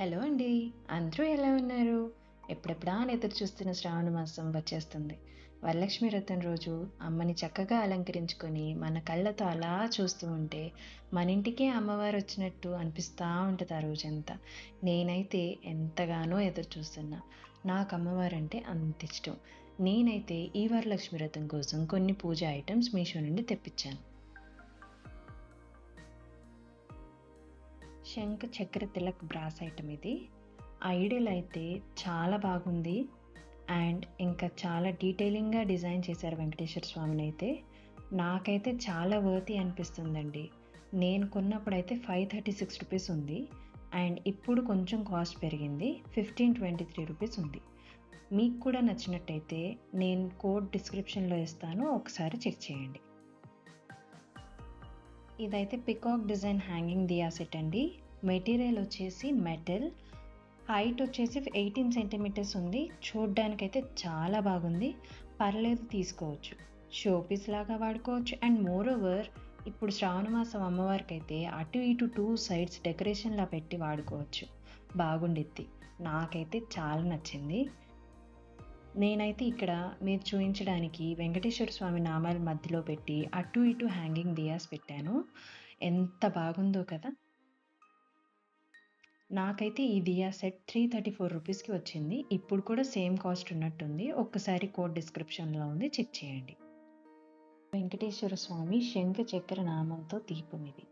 Hello అండి. అందరూ ఎలా ఉన్నారు? ఎప్పుడెప్పుడా అని ఎదురు చూస్తున్న శ్రావణ మాసం వచ్చేస్తుంది. వరలక్ష్మి వ్రతం రోజు అమ్మని చక్కగా అలంకరించుకొని మన కళ్ళతో అలా చూస్తూ ఉంటే మన ఇంటికే అమ్మవారు వచ్చినట్టు అనిపిస్తూ ఉంటుంది ఆ రోజంతా. నేనైతే ఎంతగానో ఎదురు చూస్తున్నా. నాకు అమ్మవారు అంటే అంత ఇష్టం. నేనైతే ఈ వరలక్ష్మి వ్రతం కోసం కొన్ని పూజ ఐటమ్స్ మీషో నుండి తెప్పించాను. శంఖ చక్ర తిలక్ బ్రాస్ ఐటమ్ ఇది. ఐడియల్ అయితే చాలా బాగుంది. అండ్ ఇంకా చాలా డీటెయిలింగ్గా డిజైన్ చేశారు వెంకటేశ్వర స్వామిని అయితే. నాకైతే చాలా వర్తి అనిపిస్తుందండి. నేను కొన్నప్పుడైతే ఫైవ్ థర్టీ సిక్స్ రూపీస్ ఉంది. అండ్ ఇప్పుడు కొంచెం కాస్ట్ పెరిగింది. ఫిఫ్టీన్ ట్వంటీ త్రీ రూపీస్ ఉంది. మీకు కూడా నచ్చినట్టయితే నేను కోడ్ డిస్క్రిప్షన్లో ఇస్తాను. ఒకసారి చెక్ చేయండి. ఇదైతే peacock design hanging diya set అండి. మెటీరియల్ వచ్చేసి మెటల్ హైట్ వచ్చేసి ఎయిటీన్ సెంటీమీటర్స్ ఉంది. చూడ్డానికైతే చాలా బాగుంది. పర్లేదు తీసుకోవచ్చు. షోపీస్ లాగా వాడుకోవచ్చు. అండ్ మోర్ ఓవర్ ఇప్పుడు శ్రావణ మాసం అమ్మవారికి అయితే అటు ఇటు టూ సైడ్స్ డెకరేషన్లా పెట్టి వాడుకోవచ్చు. బాగుండిద్ది. నాకైతే చాలా నచ్చింది. నేనైతే ఇక్కడ మీరు చూపించడానికి వెంకటేశ్వర స్వామి నామాల మధ్యలో పెట్టి అటు ఇటు హ్యాంగింగ్ దియాస్ పెట్టాను. ఎంత బాగుందో కదా. నాకైతే ఈ diya set three thirty four రూపీస్కి వచ్చింది. ఇప్పుడు కూడా సేమ్ కాస్ట్ ఉన్నట్టుంది. ఒక్కసారి కోడ్ డిస్క్రిప్షన్లో ఉంది. చెక్ చేయండి. వెంకటేశ్వర స్వామి శంఖ చక్ర నామంతో దీపం ఇది.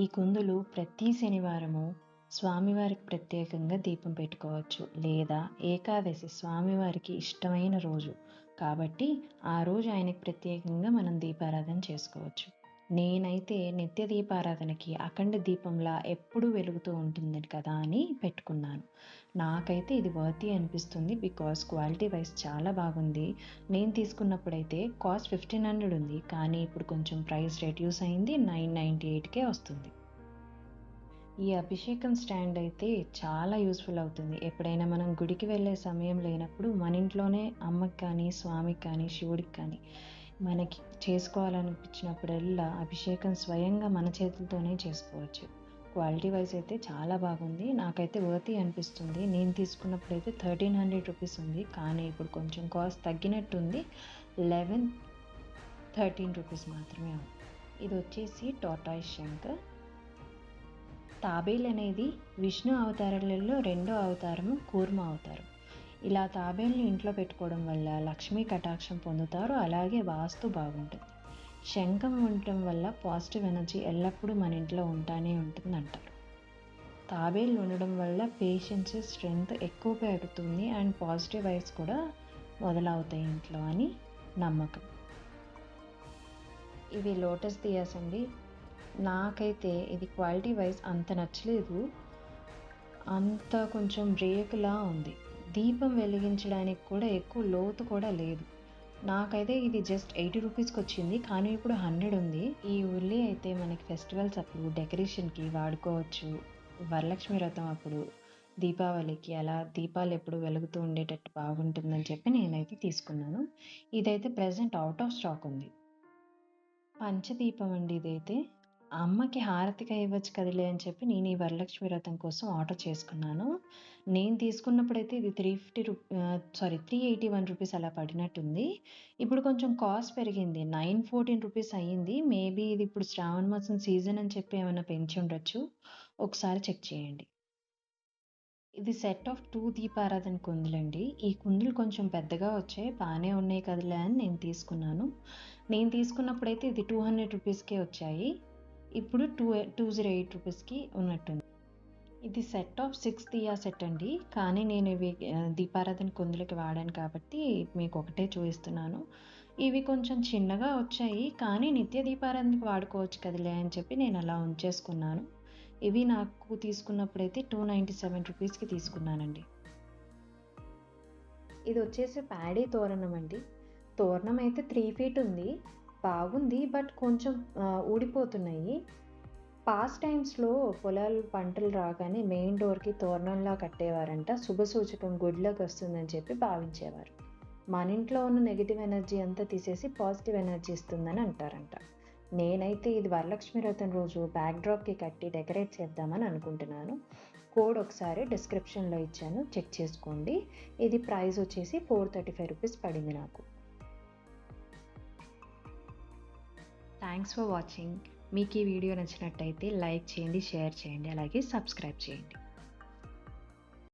ఈ కుందులు ప్రతి శనివారము స్వామివారికి ప్రత్యేకంగా దీపం పెట్టుకోవచ్చు లేదా ఏకాదశి స్వామివారికి ఇష్టమైన రోజు. కాబట్టి ఆ రోజు ఆయనకి ప్రత్యేకంగా మనం దీపారాధన చేసుకోవచ్చు. నేనైతే నిత్య దీపారాధనకి అఖండ దీపంలా ఎప్పుడూ వెలుగుతూ ఉంటుంది కదా అని పెట్టుకున్నాను. నాకైతే ఇది వర్తి అనిపిస్తుంది బికాస్ క్వాలిటీ వైజ్ చాలా బాగుంది. నేను తీసుకున్నప్పుడైతే కాస్ట్ ఫిఫ్టీన్ హండ్రెడ్ ఉంది. కానీ ఇప్పుడు కొంచెం ప్రైస్ రెడ్యూస్ అయింది నైన్ నైంటీ ఎయిట్కే వస్తుంది. ఈ అభిషేకం స్టాండ్ అయితే చాలా యూస్ఫుల్ అవుతుంది. ఎప్పుడైనా మనం గుడికి వెళ్ళే సమయం లేనప్పుడు మన ఇంట్లోనే అమ్మకి కానీ స్వామికి కానీ శివుడికి కానీ మనకి చేసుకోవాలనిపించినప్పుడల్లా అభిషేకం స్వయంగా మన చేతులతోనే చేసుకోవచ్చు. క్వాలిటీ వైజ్ అయితే చాలా బాగుంది. నాకైతే వర్తి అనిపిస్తుంది. నేను తీసుకున్నప్పుడు అయితే థర్టీన్ హండ్రెడ్ రూపీస్ ఉంది. కానీ ఇప్పుడు కొంచెం కాస్ట్ తగ్గినట్టుంది. లెవెన్ థర్టీన్ రూపీస్ మాత్రమే ఇది వచ్చేసి టాటాయిస్ శంకర్ తాబేల్ అనేది విష్ణు అవతారాలలో రెండో అవతారము కూర్మ అవతారం. ఇలా తాబేల్ని ఇంట్లో పెట్టుకోవడం వల్ల లక్ష్మీ కటాక్షం పొందుతారు అలాగే వాస్తు బాగుంటుంది. శంఖం ఉండటం వల్ల పాజిటివ్ ఎనర్జీ ఎల్లప్పుడూ మన ఇంట్లో ఉంటానే ఉంటుంది అంటారు తాబేలు ఉండడం వల్ల పేషెన్స్ స్ట్రెంగ్త్ ఎక్కువ పెరుగుతుంది అండ్ పాజిటివ్ వైబ్స్ కూడా మొదలవుతాయి ఇంట్లో అని నమ్మకం. ఇవి లోటస్ దియాస్ అండి. నాకైతే ఇది క్వాలిటీ వైజ్ అంత నచ్చలేదు. అంత కొంచెం రేకులా ఉంది. దీపం వెలిగించడానికి కూడా ఎక్కువ లోతు కూడా లేదు. నాకైతే ఇది జస్ట్ ఎయిటీ రూపీస్కి వచ్చింది కానీ ఇప్పుడు హండ్రెడ్ ఉంది. ఈ ఉల్లి అయితే మనకి ఫెస్టివల్స్ అప్పుడు డెకరేషన్కి వాడుకోవచ్చు. వరలక్ష్మి వ్రతం అప్పుడు దీపావళికి అలా దీపాలు ఎప్పుడు వెలుగుతూ ఉండేటట్టు బాగుంటుందని చెప్పి నేనైతే తీసుకున్నాను. ఇదైతే ప్రజెంట్ అవుట్ ఆఫ్ స్టాక్ ఉంది. పంచదీపం అండి ఇదైతే. అమ్మకి హారతిగా ఇవ్వచ్చు కదిలే అని చెప్పి నేను ఈ వరలక్ష్మి వ్రతం కోసం ఆర్డర్ చేసుకున్నాను. నేను తీసుకున్నప్పుడైతే ఇది త్రీ ఫిఫ్టీ రూ sorry three eighty one rupees అలా పడినట్టుంది. ఇప్పుడు కొంచెం కాస్ట్ పెరిగింది. నైన్ ఫోర్టీన్ రూపీస్ అయ్యింది. మేబీ ఇది ఇప్పుడు శ్రావణ మాసం సీజన్ అని చెప్పి ఏమైనా పెంచి ఉండొచ్చు. ఒకసారి చెక్ చేయండి. ఇది సెట్ ఆఫ్ టూ దీపారాధన కుందులండి. ఈ కుందులు కొంచెం పెద్దగా వచ్చాయి. బాగానే ఉన్నాయి కదలే అని నేను తీసుకున్నాను. నేను తీసుకున్నప్పుడైతే ఇది టూ హండ్రెడ్ రూపీస్కే వచ్చాయి. ఇప్పుడు టూ టూ జీరో ఎయిట్ రూపీస్కి ఉన్నట్టుంది. ఇది set of six diya set అండి. కానీ నేను ఇవి దీపారాధన కుందులకి వాడాను కాబట్టి మీకు ఒకటే చూపిస్తున్నాను. ఇవి కొంచెం చిన్నగా వచ్చాయి. కానీ నిత్య దీపారాధనకి వాడుకోవచ్చు కదిలే అని చెప్పి నేను అలా ఉంచేసుకున్నాను. ఇవి నాకు తీసుకున్నప్పుడైతే టూ నైంటీ సెవెన్ రూపీస్కి తీసుకున్నానండి. ఇది వచ్చేసి ప్యాడీ తోరణం అండి. తోరణం అయితే త్రీ ఫీట్ ఉంది. బాగుంది బట్ కొంచెం ఊడిపోతున్నాయి. పాస్ట్ టైమ్స్లో పొలాలు పంటలు రాగానే మెయిన్ డోర్కి తోరణంలా కట్టేవారంట. శుభ సూచకం గుడ్లోకి వస్తుందని చెప్పి భావించేవారు. మన ఇంట్లో ఉన్న నెగిటివ్ ఎనర్జీ అంతా తీసేసి పాజిటివ్ ఎనర్జీ ఇస్తుందని అంటారంట. నేనైతే ఇది వరలక్ష్మి వ్రతం రోజు బ్యాక్డ్రాప్కి కట్టి డెకరేట్ చేద్దామని అనుకుంటున్నాను. కోడ్ ఒకసారి డిస్క్రిప్షన్లో ఇచ్చాను. చెక్ చేసుకోండి. ఇది ప్రైస్ వచ్చేసి ఫోర్ థర్టీ ఫైవ్ రూపీస్ పడింది నాకు. థ్యాంక్స్ ఫర్ వాచింగ్ మీకు ఈ వీడియో నచ్చినట్టయితే లైక్ చేయండి షేర్ చేయండి అలాగే సబ్స్క్రైబ్ చేయండి.